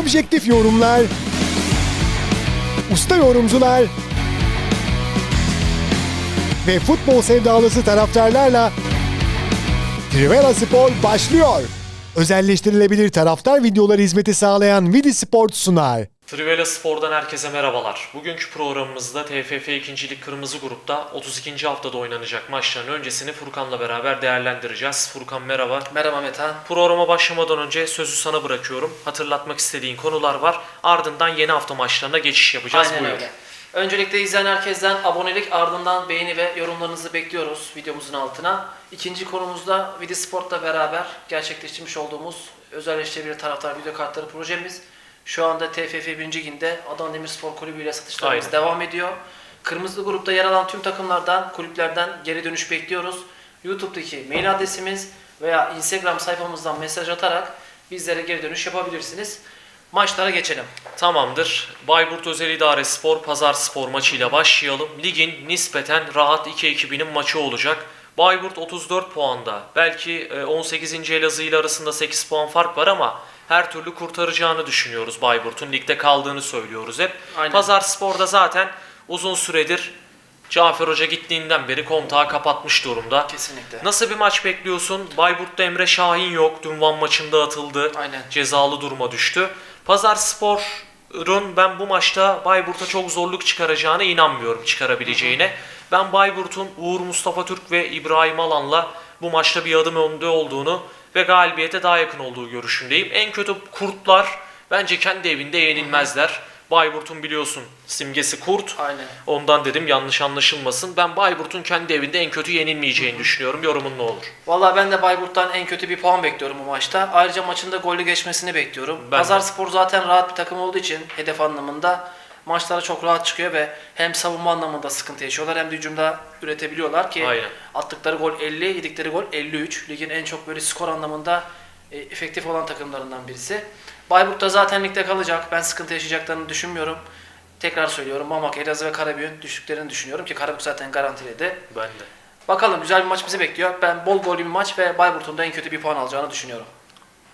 Objektif yorumlar, usta yorumcular ve futbol sevdalısı taraftarlarla Trivela Spor başlıyor. Özelleştirilebilir taraftar videoları hizmeti sağlayan Vidi Sport sunar. Trivela Spor'dan herkese merhabalar. Bugünkü programımızda TFF 2. Lig Kırmızı Grup'ta 32. haftada oynanacak maçların öncesini Furkan'la beraber değerlendireceğiz. Furkan merhaba. Merhaba Metehan. Programa başlamadan önce sözü sana bırakıyorum. Hatırlatmak istediğin konular var. Ardından yeni hafta maçlarına geçiş yapacağız. Aynen Buyur. öyle. Öncelikle izleyen herkesten abonelik ardından beğeni ve yorumlarınızı bekliyoruz videomuzun altına. İkinci konumuzda Vidi Sport'la beraber gerçekleştirmiş olduğumuz özelleştirebilir taraftar video kartları projemiz. Şu anda TFF 1. Liginde Adana Demirspor Kulübü ile satışlarımız Aynen. devam ediyor. Kırmızı grupta yer alan tüm takımlardan, kulüplerden geri dönüş bekliyoruz. YouTube'daki mail adresimiz veya Instagram sayfamızdan mesaj atarak bizlere geri dönüş yapabilirsiniz. Maçlara geçelim. Tamamdır. Bayburt Özel İdare Spor Pazar Spor maçıyla başlayalım. Ligin nispeten rahat iki ekibinin maçı olacak. Bayburt 34 puanda. Belki e, 18. Elazığ ile arasında 8 puan fark var ama her türlü kurtaracağını düşünüyoruz Bayburt'un. Ligde kaldığını söylüyoruz hep. Aynen. Pazar Spor'da zaten uzun süredir Cafer Hoca gittiğinden beri kontağı kapatmış durumda. Kesinlikle. Nasıl bir maç bekliyorsun? Bayburt'ta Emre Şahin yok. Dün Van maçında atıldı. Aynen. Cezalı duruma düştü. Pazar Spor'un ben bu maçta Bayburt'a çok zorluk çıkaracağına inanmıyorum çıkarabileceğine. Ben Bayburt'un Uğur Mustafa Türk ve İbrahim Alan'la bu maçta bir adım önde olduğunu ve galibiyete daha yakın olduğu görüşündeyim. En kötü kurtlar bence kendi evinde yenilmezler. Bayburt'un biliyorsun simgesi kurt. Aynen. Ondan dedim yanlış anlaşılmasın. Ben Bayburt'un kendi evinde en kötü yenilmeyeceğini düşünüyorum. Yorumun ne olur? Vallahi ben de Bayburt'tan en kötü bir puan bekliyorum bu maçta. Ayrıca maçın da gollü geçmesini bekliyorum. Ben de. Pazar Spor zaten rahat bir takım olduğu için hedef anlamında maçlara çok rahat çıkıyor ve hem savunma anlamında sıkıntı yaşıyorlar hem de hücumda üretebiliyorlar ki Aynen. attıkları gol 50, yedikleri gol 53. Ligin en çok böyle skor anlamında e, efektif olan takımlarından birisi. Bayburt da zaten ligde kalacak. Ben sıkıntı yaşayacaklarını düşünmüyorum. Tekrar söylüyorum Mamak, Elazığ ve Karabük'ün düştüklerini düşünüyorum ki Karabük zaten garantiledi. Ben de. Bakalım güzel bir maç bizi bekliyor. Ben bol gollü bir maç ve Bayburt'un da en kötü bir puan alacağını düşünüyorum.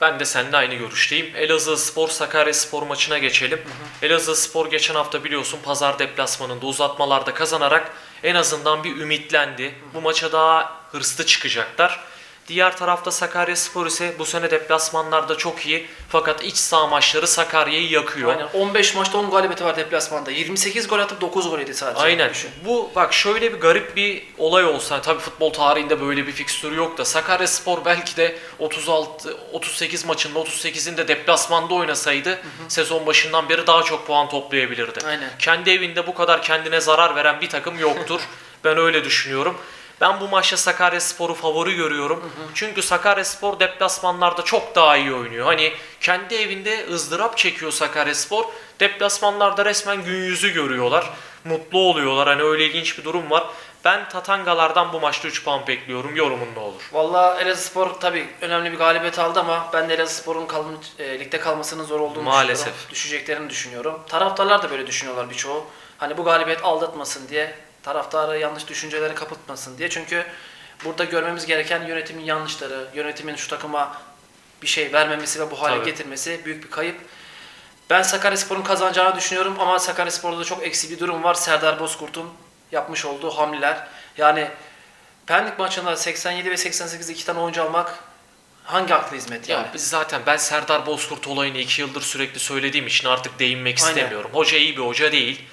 Ben de seninle aynı görüşteyim. Elazığ Spor Sakarya Spor maçına geçelim. Elazığ Spor geçen hafta biliyorsun pazar deplasmanında uzatmalarda kazanarak en azından bir ümitlendi. Bu maça daha hırslı çıkacaklar. Diğer tarafta Sakarya Spor ise bu sene deplasmanlarda çok iyi fakat iç saha maçları Sakarya'yı yakıyor. Aynen 15 maçta 10 galibiyeti var deplasmanda. 28 gol atıp 9 gol yedi sadece. Aynen. Düşün. Bu bak şöyle bir garip bir olay olsa tabii futbol tarihinde böyle bir fikstürü yok da Sakaryaspor belki de 36 38 maçında 38'inde deplasmanda oynasaydı sezon başından beri daha çok puan toplayabilirdi. Aynen. Kendi evinde bu kadar kendine zarar veren bir takım yoktur. ben öyle düşünüyorum. Ben bu maçta Sakaryaspor'u favori görüyorum. Çünkü Sakaryaspor deplasmanlarda çok daha iyi oynuyor. Hani kendi evinde ızdırap çekiyor Sakaryaspor. Deplasmanlarda resmen gün yüzü görüyorlar. Mutlu oluyorlar. Hani öyle ilginç bir durum var. Ben Tatangalardan bu maçta 3 puan bekliyorum. Yorumun ne olur? Valla Elazığspor tabii önemli bir galibiyet aldı ama ben de Elazığspor'un kalm e, ligde kalmasının zor olduğunu Maalesef. düşünüyorum. Düşeceklerini düşünüyorum. Taraftarlar da böyle düşünüyorlar birçoğu. Hani bu galibiyet aldatmasın diye, taraftarı yanlış düşüncelere kapatmasın diye. Çünkü burada görmemiz gereken yönetimin yanlışları, yönetimin şu takıma bir şey vermemesi ve bu hale Tabii. getirmesi büyük bir kayıp. Ben Sakaryaspor'un kazanacağını düşünüyorum ama Sakaryaspor'da da çok eksi bir durum var. Serdar Bozkurt'un yapmış olduğu hamleler. Yani Pendik maçında 87 ve 88'de iki tane oyuncu almak hangi aklı hizmet yani? Ya biz zaten ben Serdar Bozkurt olayını 2 yıldır sürekli söylediğim için artık değinmek Aynen. istemiyorum. Hoca iyi bir hoca değil.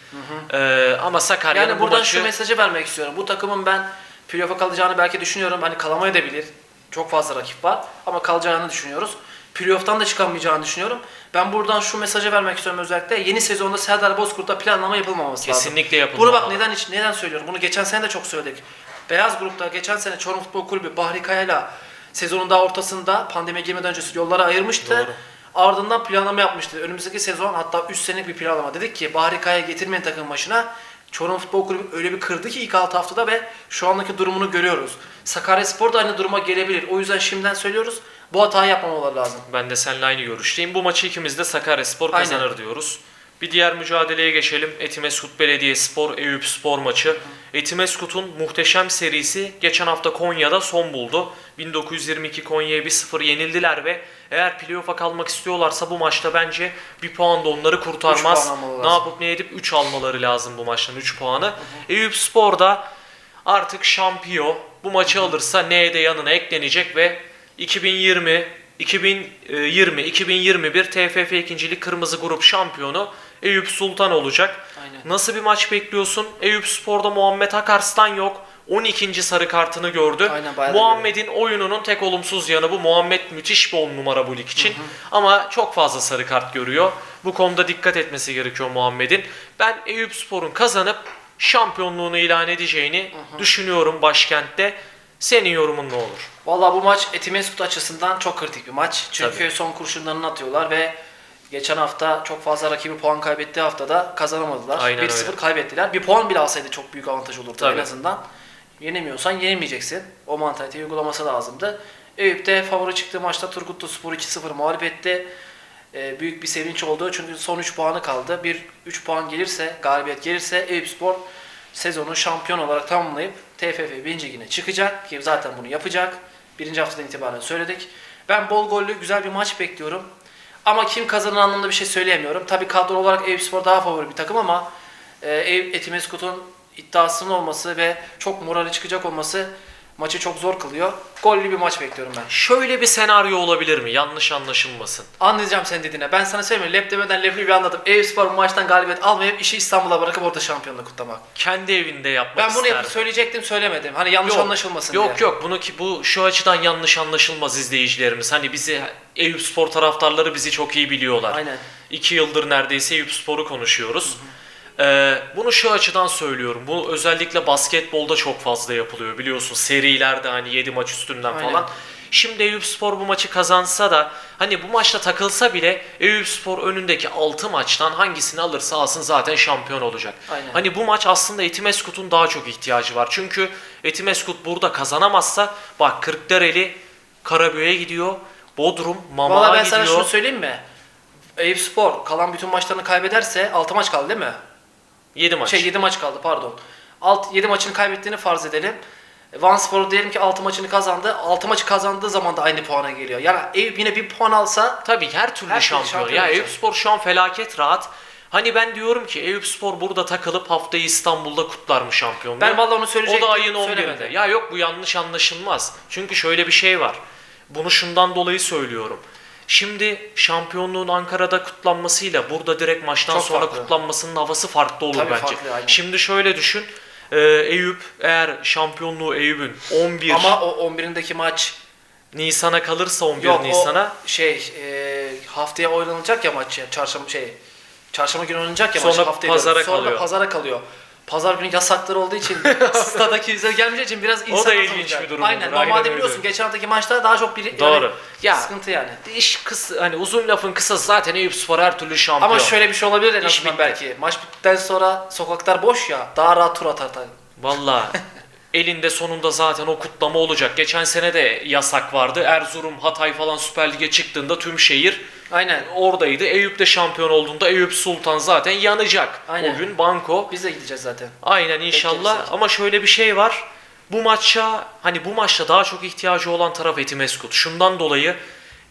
Ee, ama Sakarya'nın Yani bu buradan maçı... şu mesajı vermek istiyorum. Bu takımın ben playoff'a kalacağını belki düşünüyorum. Hani kalamayabilir. Çok fazla rakip var ama kalacağını düşünüyoruz. Playoff'tan da çıkamayacağını düşünüyorum. Ben buradan şu mesajı vermek istiyorum özellikle. Yeni sezonda Serdar Bozkurt'ta planlama yapılmaması lazım. Kesinlikle yapılmalı. Bunu bak neden hiç neden söylüyorum? Bunu geçen sene de çok söyledik. Beyaz grupta geçen sene Çorum Futbol Kulübü Bahri Kaya'yla sezonun daha ortasında pandemiye girmeden önce yollara ayırmıştı. Doğru. Ardından planlama yapmıştı. Önümüzdeki sezon hatta 3 senelik bir planlama. Dedik ki Bahri Kaya getirmeyin takım başına. Çorum Futbol Kulübü öyle bir kırdı ki ilk 6 haftada ve şu andaki durumunu görüyoruz. Sakaryaspor da aynı duruma gelebilir. O yüzden şimdiden söylüyoruz. Bu hatayı yapmamaları lazım. Ben de seninle aynı görüşteyim. Bu maçı ikimiz de Sakaryaspor Aynen. kazanır diyoruz. Bir diğer mücadeleye geçelim. Etimeskut Belediyespor, Eyüp Spor maçı. Etimeskut'un muhteşem serisi geçen hafta Konya'da son buldu. 1922 Konya'ya 1-0 yenildiler ve eğer playoff'a kalmak istiyorlarsa bu maçta bence bir puan da onları kurtarmaz. Ne yapıp ne edip 3 almaları lazım bu maçtan 3 puanı. Eyüp Spor da artık şampiyon. Bu maçı alırsa N'ye de yanına eklenecek ve 2020 2020 2021 TFF 2. Lig Kırmızı Grup şampiyonu Eyüp Sultan olacak. Aynen. Nasıl bir maç bekliyorsun? Eyüp Spor'da Muhammed Akarslan yok. 12. sarı kartını gördü. Muhammed'in oyununun tek olumsuz yanı bu. Muhammed müthiş bir on numara bu lig için. Ama çok fazla sarı kart görüyor. Bu konuda dikkat etmesi gerekiyor Muhammed'in. Ben Eyüp Spor'un kazanıp şampiyonluğunu ilan edeceğini düşünüyorum başkentte. Senin yorumun ne olur? Valla bu maç Etimeskut açısından çok kritik bir maç. Çünkü Tabii. son kurşunlarını atıyorlar ve geçen hafta çok fazla rakibi puan kaybettiği haftada kazanamadılar. Aynen 1-0 öyle. kaybettiler. Bir puan bile alsaydı çok büyük avantaj olurdu Tabii. en azından. Yenemiyorsan yenilmeyeceksin. O mantaliteyi uygulaması lazımdı. Eyüp de favori çıktığı maçta Turgutlu Spor 2-0 mağlup etti. Ee, büyük bir sevinç oldu çünkü son 3 puanı kaldı. Bir 3 puan gelirse, galibiyet gelirse Eyüp Spor sezonu şampiyon olarak tamamlayıp TFF 1. ligine çıkacak ki zaten bunu yapacak. Birinci haftadan itibaren söyledik. Ben bol gollü güzel bir maç bekliyorum. Ama kim kazanır anlamında bir şey söyleyemiyorum. Tabii kadro olarak Eyüp Spor daha favori bir takım ama e, Etimeskut'un iddiasının olması ve çok morali çıkacak olması maçı çok zor kılıyor. Gollü bir maç bekliyorum ben. Şöyle bir senaryo olabilir mi? Yanlış anlaşılmasın. Anlayacağım senin dediğine. Ben sana söyleyeyim? Lep demeden leblebi anladım. Eyüp Spor bu maçtan galibiyet almayıp işi İstanbul'a bırakıp orada şampiyonluk kutlamak. Kendi evinde yapmak Ben bunu isterdim. söyleyecektim söylemedim. Hani yanlış Yok, anlaşılmasın Yok diye. yok bunu ki bu şu açıdan yanlış anlaşılmaz izleyicilerimiz. Hani bizi Eyüp Spor taraftarları bizi çok iyi biliyorlar. Aynen. İki yıldır neredeyse Eyüp Spor'u konuşuyoruz. Ee, bunu şu açıdan söylüyorum. Bu özellikle basketbolda çok fazla yapılıyor biliyorsun. Serilerde hani 7 maç üstünden Aynen. falan. Şimdi Eyüp Spor bu maçı kazansa da hani bu maçta takılsa bile Eyüp Spor önündeki 6 maçtan hangisini alırsa alsın zaten şampiyon olacak. Aynen. Hani bu maç aslında Etimeskut'un daha çok ihtiyacı var. Çünkü Etimeskut burada kazanamazsa bak Kırklareli Karabük'e gidiyor. Bodrum, Mama'a Valla ben gidiyor. sana şunu söyleyeyim mi? Eyüp Spor kalan bütün maçlarını kaybederse 6 maç kaldı değil mi? 7 maç. Şey 7 maç kaldı pardon. Alt 7 maçını kaybettiğini farz edelim. Van Spor diyelim ki 6 maçını kazandı. 6 maçı kazandığı zaman da aynı puana geliyor. Yani Eyüp yine bir puan alsa Tabii her türlü Her şampiyon. şampiyon Ya. Eyüp Spor şu an felaket rahat. Hani ben diyorum ki Eyüp Spor burada takılıp haftayı İstanbul'da kutlar mı şampiyonluğu? ben vallahi onu o söyleyecektim. da ayın söylemedim. 11'inde. Ya yok bu yanlış anlaşılmaz. Çünkü şöyle bir şey var. Bunu şundan dolayı söylüyorum. Şimdi şampiyonluğun Ankara'da kutlanmasıyla burada direkt maçtan Çok sonra farklı. kutlanmasının havası farklı olur Tabii bence. farklı, aynen. Şimdi şöyle düşün. Ee, Eyüp eğer şampiyonluğu Eyüp'ün 11 Ama o 11'indeki maç Nisan'a kalırsa 11 yok Nisan'a o şey e, haftaya oynanacak ya maç ya, çarşamba şey çarşamba günü oynanacak ya Sonra maç haftaya pazara diyorum. Sonra kalıyor. pazara kalıyor. Pazar günü yasaklar olduğu için stada kimse gelmeyeceği için biraz insan da az ilginç bir durum Aynen. olur, aynen Normalde öyle. biliyorsun geçen haftaki maçta daha çok bir Doğru. Yani, Ya. sıkıntı yani. İş kısa, hani uzun lafın kısası zaten Eyüp Spor her türlü şampiyon. Ama şöyle bir şey olabilir en İş azından bitti. belki. Maç bittikten sonra sokaklar boş ya. Daha rahat tur atar tabii. Valla elinde sonunda zaten o kutlama olacak. Geçen sene de yasak vardı. Erzurum, Hatay falan Süper Lig'e çıktığında tüm şehir Aynen. oradaydı. Eyüp de şampiyon olduğunda Eyüp Sultan zaten yanacak. Aynen. O gün banko. Biz de gideceğiz zaten. Aynen inşallah. Bekleriz. Ama şöyle bir şey var. Bu maça hani bu maçta daha çok ihtiyacı olan taraf Etimeskut. Şundan dolayı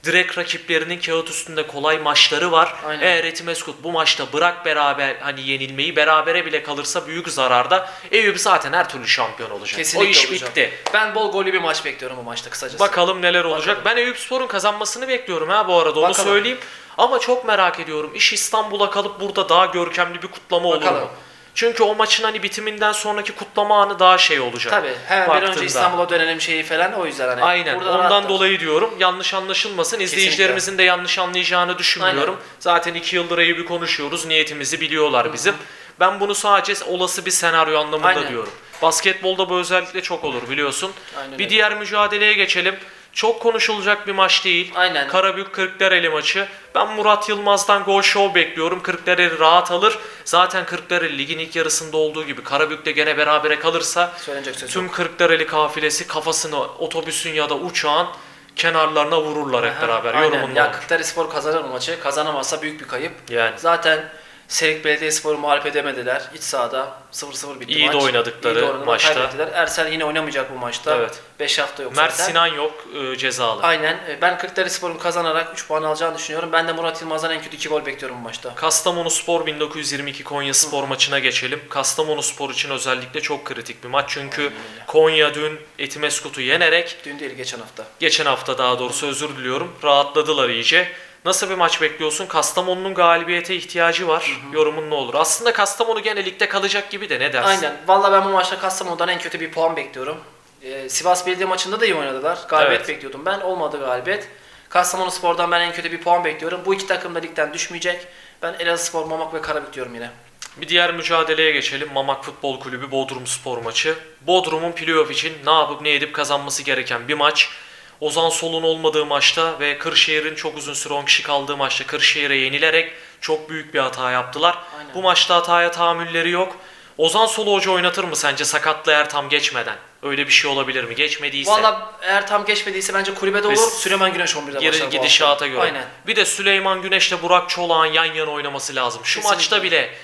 direkt rakiplerinin kağıt üstünde kolay maçları var. Aynen. Eğer Etimeskut bu maçta bırak beraber hani yenilmeyi berabere bile kalırsa büyük zararda. Eyüp zaten her türlü şampiyon olacak. Kesinlikle o iş olacak. bitti. Ben bol gollü bir maç bekliyorum bu maçta kısacası. Bakalım neler olacak. Bakalım. Ben Eyüp Spor'un kazanmasını bekliyorum ha bu arada onu Bakalım. söyleyeyim. Ama çok merak ediyorum. İş İstanbul'a kalıp burada daha görkemli bir kutlama olur Bakalım. mu? Çünkü o maçın hani bitiminden sonraki kutlama anı daha şey olacak. Tabii. Hemen bir önce İstanbul'a dönelim şeyi falan o yüzden hani. Aynen. Ondan rahatlar. dolayı diyorum. Yanlış anlaşılmasın. İzleyicilerimizin de yanlış anlayacağını düşünmüyorum. Zaten iki yıldır Eyüp'ü konuşuyoruz. Niyetimizi biliyorlar bizim. Ben bunu sadece olası bir senaryo anlamında Aynen. diyorum. Basketbolda bu özellikle çok olur biliyorsun. Aynen bir öyle. diğer mücadeleye geçelim. Çok konuşulacak bir maç değil. Aynen. Karabük Kırklareli maçı. Ben Murat Yılmaz'dan gol show bekliyorum. Kırklareli rahat alır. Zaten Kırklareli ligin ilk yarısında olduğu gibi Karabük'te gene berabere kalırsa Söylenecek söz tüm yok. Kırklareli kafilesi kafasını otobüsün ya da uçağın kenarlarına vururlar hep beraber. Aynen. Yorumun ne Ya olur? Kırklareli Spor kazanır bu maçı. Kazanamazsa büyük bir kayıp. Yani. Zaten Serik Belediyespor'u mağlup edemediler. İç sahada 0-0 bitti İyi de maç. oynadıkları İyi de oynadılar, maçta. kaybettiler. Ersel yine oynamayacak bu maçta. Evet. 5 hafta yok Mert zaten. Sinan yok e, cezalı. Aynen. E, Ben Kırklarelispor'un kazanarak 3 puan alacağını düşünüyorum. Ben de Murat Yılmaz'dan en kötü 2 gol bekliyorum bu maçta. Kastamonu Spor 1922 Konya Spor maçına geçelim. Kastamonu Spor için özellikle çok kritik bir maç. Çünkü Konya dün Etimeskut'u yenerek Dün değil geçen hafta. geçen hafta daha doğrusu özür diliyorum rahatladılar iyice. Nasıl bir maç bekliyorsun? Kastamonu'nun galibiyete ihtiyacı var. Yorumun ne olur? Aslında Kastamonu gene ligde kalacak gibi de ne dersin? Aynen. Valla ben bu maçta Kastamonu'dan en kötü bir puan bekliyorum. Ee, Sivas Belediye maçında da iyi oynadılar. Galibiyet Evet. bekliyordum ben. Olmadı galibiyet. Kastamonu Spor'dan ben en kötü bir puan bekliyorum. Bu iki takım da ligden düşmeyecek. Ben Elazığ Spor, Mamak ve Karabük diyorum yine. Bir diğer mücadeleye geçelim. Mamak Futbol Kulübü Bodrum Spor maçı. Bodrum'un playoff için ne yapıp ne edip kazanması gereken bir maç. Ozan Sol'un olmadığı maçta ve Kırşehir'in çok uzun süre 10 kişi kaldığı maçta Kırşehir'e yenilerek çok büyük bir hata yaptılar. Aynen. Bu maçta hataya tahammülleri yok. Ozan Sol'u hoca oynatır mı sence sakatlı eğer tam geçmeden? Öyle bir şey olabilir mi? Geçmediyse Valla eğer tam geçmediyse bence kulübede Ve olur. Süleyman Güneş 11'de geri başlar gidişata göre. Aynen. Bir de Süleyman Güneş'le Burak Çolak'ın yan yana oynaması lazım. Şu Kesinlikle. maçta bile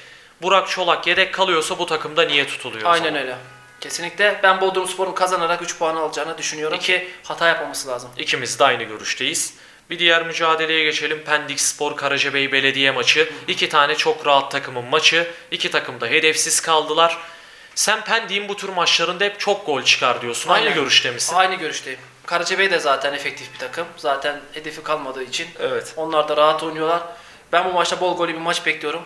Burak Çolak yedek kalıyorsa bu takımda niye tutuluyor Aynen öyle. Kesinlikle. Ben Bodrum Spor'un kazanarak 3 puan alacağını düşünüyorum ki hata yapmaması lazım. İkimiz de aynı görüşteyiz. Bir diğer mücadeleye geçelim. Pendik Spor Karacabey Belediye maçı. İki tane çok rahat takımın maçı. İki takım da hedefsiz kaldılar. Sen Pendik'in bu tür maçlarında hep çok gol çıkar diyorsun. Aynı Aynen. görüşte misin? Aynı görüşteyim. Karacabey de zaten efektif bir takım. Zaten hedefi kalmadığı için Evet. onlar da rahat oynuyorlar. Ben bu maçta bol golü bir maç bekliyorum.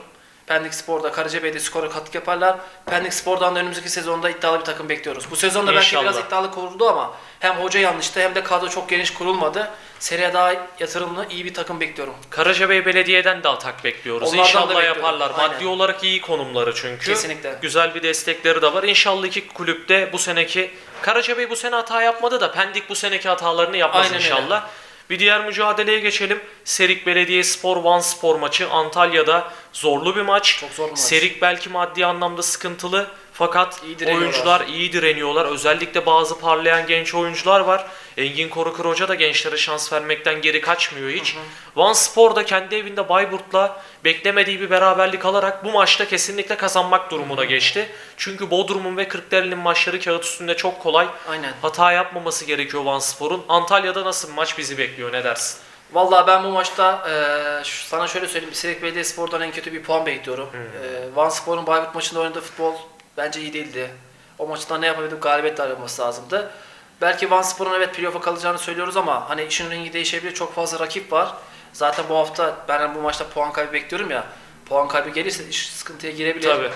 Pendik Spor'da Karacabey'de skora katkı yaparlar. Pendik Spor'dan da önümüzdeki sezonda iddialı bir takım bekliyoruz. Bu sezonda belki İnşallah. biraz iddialı kuruldu ama hem hoca yanlıştı hem de kadro çok geniş kurulmadı. Seriye daha yatırımlı iyi bir takım bekliyorum. Karacabey Belediye'den de atak bekliyoruz. Onlardan da İnşallah bekliyorum. yaparlar. Aynen. Maddi olarak iyi konumları çünkü. Kesinlikle. Güzel bir destekleri de var. İnşallah iki kulüpte bu seneki Karacabey bu sene hata yapmadı da Pendik bu seneki hatalarını yapmaz Aynen öyle. Bir diğer mücadeleye geçelim. Serik Belediye Spor Van Spor maçı Antalya'da zorlu bir maç. Çok zor bir maç. Serik belki maddi anlamda sıkıntılı fakat İyi oyuncular iyi direniyorlar. Özellikle bazı parlayan genç oyuncular var. Engin Korukır Hoca da gençlere şans vermekten geri kaçmıyor hiç. Van Spor da kendi evinde Bayburt'la beklemediği bir beraberlik alarak bu maçta kesinlikle kazanmak durumuna geçti. Çünkü Bodrum'un ve Kırklareli'nin maçları kağıt üstünde çok kolay. Aynen. Hata yapmaması gerekiyor Van Spor'un. Antalya'da nasıl bir maç bizi bekliyor ne dersin? Vallahi ben bu maçta şu- sana şöyle söyleyeyim. Silik Belediye Spor'dan en kötü bir puan bekliyorum. Eee, Van Spor'un Bayburt maçında oynadığı futbol bence iyi değildi. O maçta ne yapabildik? Galibiyet de araması lazımdı. Belki Van Spor'un evet playoff'a kalacağını söylüyoruz ama hani işin rengi değişebilir. Çok fazla rakip var. Zaten bu hafta ben bu maçta puan kaybı bekliyorum ya. Puan kaybı gelirse iş sıkıntıya girebilir. Tabii.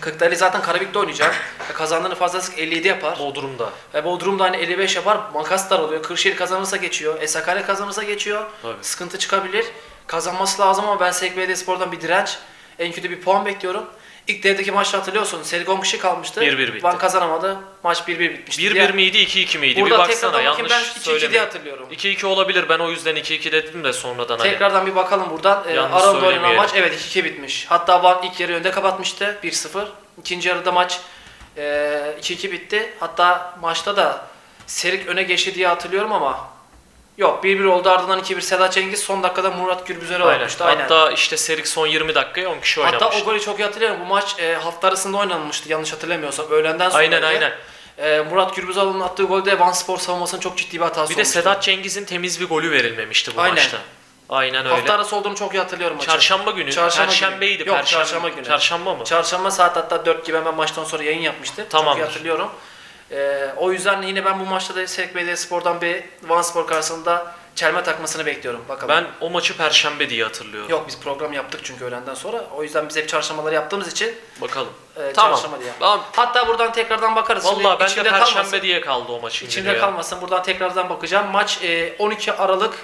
Kırklareli zaten Karabük'te oynayacak. E, Kazandığını fazlası 57 yapar. Bodrum'da. E Bodrum da hani 55 yapar, makas dar oluyor. Kırşehir kazanırsa geçiyor. E Sakarya kazanırsa geçiyor. Tabii. Sıkıntı çıkabilir. Kazanması lazım ama ben Serik Belediyespor'dan bir direnç. En kötü bir puan bekliyorum. İlk devredeki maçta hatırlıyorsun. Serik 10 kişi kalmıştı. 1-1 bitti. Van kazanamadı. Maç 1-1 bitmişti. 1-1 Diğer- miydi 2-2 miydi? Burada bir baksana yanlış ben 2-2 diye hatırlıyorum. 2-2 olabilir. Ben o yüzden 2-2 dedim de sonradan hani. Tekrardan bir bakalım buradan. E, Yanlış Aran'da oynanan maç evet 2-2 bitmiş. Hatta Van ilk yarı önde kapatmıştı 1-0. İkinci yarıda maç e, 2-2 bitti. Hatta maçta da Serik öne geçti diye hatırlıyorum ama yok 1-1 oldu ardından 2-1 Sedat Cengiz son dakikada Murat Gürbüzer'e olmuştu. Aynen. Hatta işte Serik son 20 dakikaya 10 kişi Hatta oynamıştı. o golü çok iyi hatırlıyorum. Bu maç e, hafta arasında oynanmıştı yanlış hatırlamıyorsam. Öğlenden sonra. Aynen aynen. E, Murat Gürbüzer'in attığı golde Van Spor savunmasının çok ciddi bir hatası Bir de olmuştu. Sedat Cengiz'in temiz bir golü verilmemişti bu Aynen. maçta. Aynen öyle. Hafta arası olduğunu çok iyi hatırlıyorum maçı. Çarşamba günü. Çarşamba günü. Perşembeydi. Yok, Perşembe. çarşamba günü. Çarşamba mı? Çarşamba saat hatta 4 gibi hemen maçtan sonra yayın yapmıştı. Çok Tamamdır. iyi hatırlıyorum. Ee, o yüzden yine ben bu maçta da Serik Belediyespor'dan bir Van Spor karşısında çelme takmasını bekliyorum. Bakalım. Ben o maçı Perşembe diye hatırlıyorum. Yok biz program yaptık çünkü öğlenden sonra. O yüzden biz hep çarşambaları yaptığımız için Bakalım. e, Tamam. çarşamba diye. Tamam. Hatta buradan tekrardan bakarız. Şimdi Vallahi ben de Perşembe kalmasın. diye kaldı o maç şimdi İçimde ya. kalmasın. Buradan tekrardan bakacağım. Maç e, 12 Aralık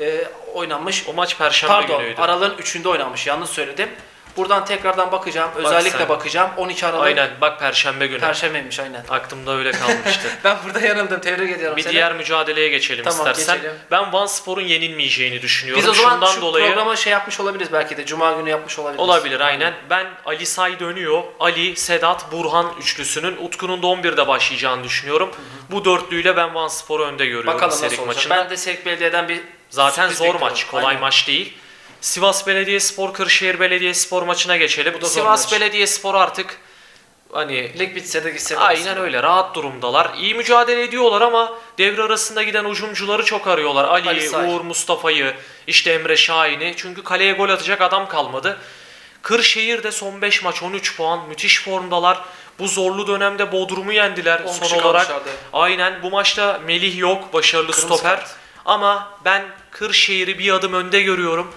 e, oynanmış. O maç Perşembe Pardon, günüydü. Aralığın 3'ünde oynanmış. Yanlış söyledim. Buradan tekrardan bakacağım. Özellikle sen. bakacağım. 12 Aralık Aynen bak Perşembe günü. Perşembeymiş aynen. Aklımda öyle kalmıştı. Ben burada yanıldım. Tebrik ediyorum Bir seni. diğer mücadeleye geçelim Tamam, istersen. geçelim. Ben Van Spor'un yenilmeyeceğini düşünüyorum. Biz o zaman Şundan şu dolayı programa şey yapmış olabiliriz belki de. Cuma günü yapmış olabiliriz. olabilir aynen. Ben Ali Say dönüyor. Ali, Sedat, Burhan üçlüsünün Utku'nun da 11'de başlayacağını düşünüyorum. Bu dörtlüyle ben Van Spor'u önde görüyorum Bakalım Serik nasıl olacak. maçında. Ben de Serik Belediye'den bir Zaten zor maç, kolay Aynen. maç değil. Sivas Belediyespor Kırşehir Belediyespor maçına geçelim. Bu da zor Sivas maç. Belediyespor artık hani Lig bitse de gitse de. Aynen öyle rahat durumdalar. İyi mücadele ediyorlar ama devre arasında giden ucumcuları çok arıyorlar. Ali Ali'yi, Say. Uğur Mustafa'yı, işte Emre Şahin'i. Çünkü kaleye gol atacak adam kalmadı. Kırşehir'de son 5 maç 13 puan. Müthiş formdalar. Bu zorlu dönemde Bodrum'u yendiler On son olarak. kalmışlardı. Aynen bu maçta Melih yok başarılı Kırmızı stoper. kart. Ama ben Kırşehir'i bir adım önde görüyorum.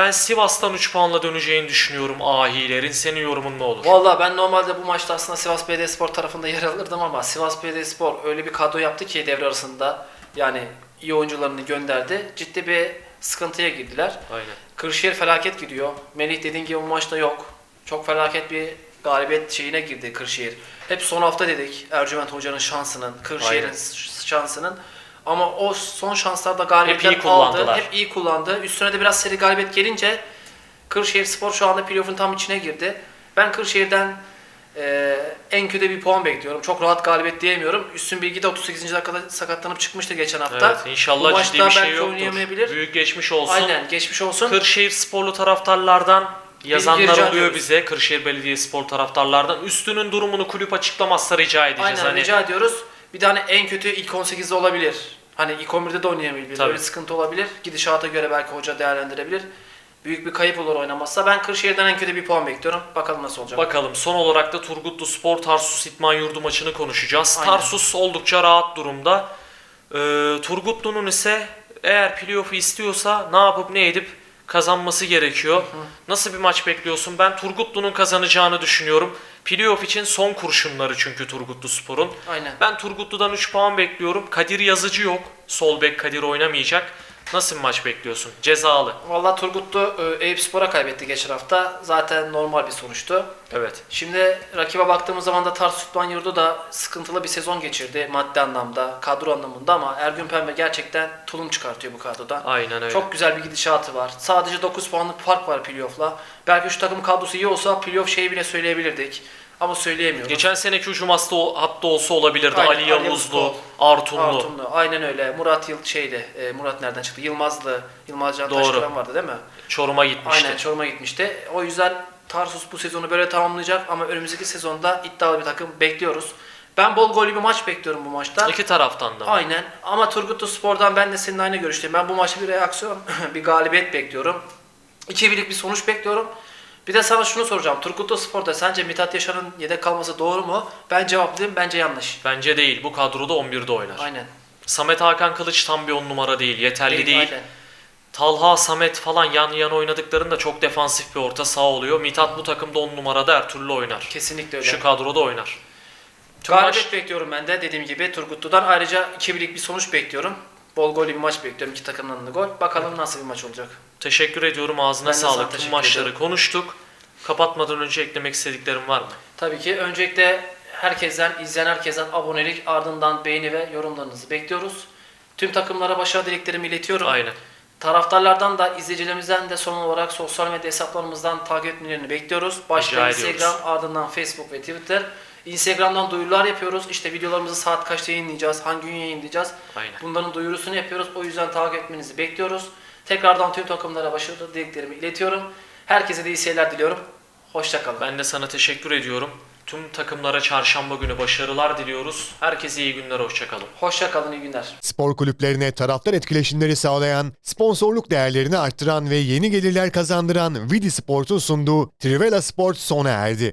Ben Sivas'tan 3 puanla döneceğini düşünüyorum ahilerin. Senin yorumun ne olur? Valla ben normalde bu maçta aslında Sivas Belediyespor tarafında yer alırdım ama Sivas Belediyespor öyle bir kadro yaptı ki devre arasında yani iyi oyuncularını gönderdi. Ciddi bir sıkıntıya girdiler. Aynen. Kırşehir felaket gidiyor. Melih dediğin gibi bu maçta yok. Çok felaket bir galibiyet şeyine girdi Kırşehir. Hep son hafta dedik Ercüment Hoca'nın şansının, Kırşehir'in şansının. Ama o son şanslarda galibiyetler Hep iyi aldı. kullandılar. Hep iyi kullandı. Üstüne de biraz seri galibiyet gelince Kırşehir Spor şu anda playoff'un tam içine girdi. Ben Kırşehir'den e, en kötü bir puan bekliyorum. Çok rahat galibiyet diyemiyorum. Üstün Bilgi de 38. dakikada sakatlanıp çıkmıştı geçen hafta. Evet, inşallah ciddi bir şey yoktur. Büyük geçmiş olsun. Aynen geçmiş olsun. Kırşehir sporlu taraftarlardan yazanlar oluyor ediyoruz. bize. Kırşehir Belediyespor taraftarlardan. Üstünün durumunu kulüp açıklamazsa rica edeceğiz. Aynen hani rica ediyoruz. Bir tane en kötü ilk 18'de olabilir. Hani ilk 11'de de oynayamayabilir. Tabii. Öyle sıkıntı olabilir. Gidişata göre belki hoca değerlendirebilir. Büyük bir kayıp olur oynamazsa. Ben Kırşehir'den en kötü bir puan bekliyorum. Bakalım nasıl olacak. Bakalım son olarak da Turgutlu Spor Tarsus İtman Yurdu maçını konuşacağız. Aynen. Tarsus oldukça rahat durumda. Ee, Turgutlu'nun ise eğer playoff'u istiyorsa ne yapıp ne edip kazanması gerekiyor. Nasıl bir maç bekliyorsun? Ben Turgutlu'nun kazanacağını düşünüyorum. Playoff için son kurşunları çünkü Turgutlu Spor'un. Aynen. Ben Turgutlu'dan 3 puan bekliyorum. Kadir Yazıcı yok. Sol bek Kadir oynamayacak. Nasıl bir maç bekliyorsun? Cezalı. Vallahi Turgutlu e, Eyüp Spor'a kaybetti geçen hafta. Zaten normal bir sonuçtu. Evet. Şimdi rakibe baktığımız zaman da Tarsus Sütman Yurdu da sıkıntılı bir sezon geçirdi maddi anlamda, kadro anlamında ama Ergün Pembe gerçekten tulum çıkartıyor bu kadroda. Aynen öyle. Çok güzel bir gidişatı var. Sadece 9 puanlık fark var playoff'la. Belki şu takım kadrosu iyi olsa playoff şeyi bile söyleyebilirdik. Ama söyleyemiyoruz. Geçen seneki hücum hattı, hattı olsa olabilirdi. Aynen, Ali Yavuzlu, Artunlu. Artunlu. Aynen öyle. Murat Yıl şeydi. e, Murat nereden çıktı? Yılmazlı. Yılmaz Can. Taşkıran vardı değil mi? Çorum'a gitmişti. Aynen Çorum'a gitmişti. O yüzden Tarsus bu sezonu böyle tamamlayacak ama önümüzdeki sezonda iddialı bir takım bekliyoruz. Ben bol gollü bir maç bekliyorum bu maçta. İki taraftan da. mı? Aynen. Ama Turgutlu Spor'dan ben de senin aynı görüşteyim. Ben bu maçta bir reaksiyon, bir galibiyet bekliyorum. 2-1'lik bir sonuç bekliyorum. Bir de sana şunu soracağım. Turgutlu Spor'da sence Mithat Yaşar'ın yedek kalması doğru mu? Ben cevaplayayım. Bence yanlış. Bence değil. Bu kadroda 11'de oynar. Aynen. Samet Hakan Kılıç tam bir on numara değil. Yeterli değil. Aynen. Talha, Samet falan yan yana oynadıklarında çok defansif bir orta saha oluyor. Mithat bu takımda 10 numarada her türlü oynar. Kesinlikle öyle. Şu kadroda oynar. Galibiyet maç- bekliyorum ben de dediğim gibi Turgutlu'dan. Ayrıca 2-1'lik bir sonuç bekliyorum. Bol gollü bir maç bekliyorum. iki takımdan da gol. Bakalım nasıl bir maç olacak. Teşekkür ediyorum. Ağzına Ben sağlık. Tüm maçları ederim. konuştuk. Kapatmadan önce eklemek istediklerim var mı? Tabii ki öncelikle herkesten, izleyen herkesten abonelik, ardından beğeni ve yorumlarınızı bekliyoruz. Tüm takımlara başarı dileklerimi iletiyorum. Aynen. Taraftarlardan da izleyicilerimizden de son olarak sosyal medya hesaplarımızdan takip etmelerini bekliyoruz. Başta. Instagram, ardından Facebook ve Twitter. Instagram'dan duyurular yapıyoruz. İşte videolarımızı saat kaçta yayınlayacağız, hangi gün yayınlayacağız. Aynen. Bunların duyurusunu yapıyoruz. O yüzden takip etmenizi bekliyoruz. Tekrardan tüm takımlara başarılı dileklerimi iletiyorum. Herkese de iyi seyirler diliyorum. Hoşçakalın. Ben de sana teşekkür ediyorum. Tüm takımlara çarşamba günü başarılar diliyoruz. Herkese iyi günler. Hoşçakalın. Hoşçakalın, iyi günler. Spor kulüplerine taraftar etkileşimleri sağlayan, sponsorluk değerlerini arttıran ve yeni gelirler kazandıran Vidi Sport'un sunduğu Trivela Sport sona erdi.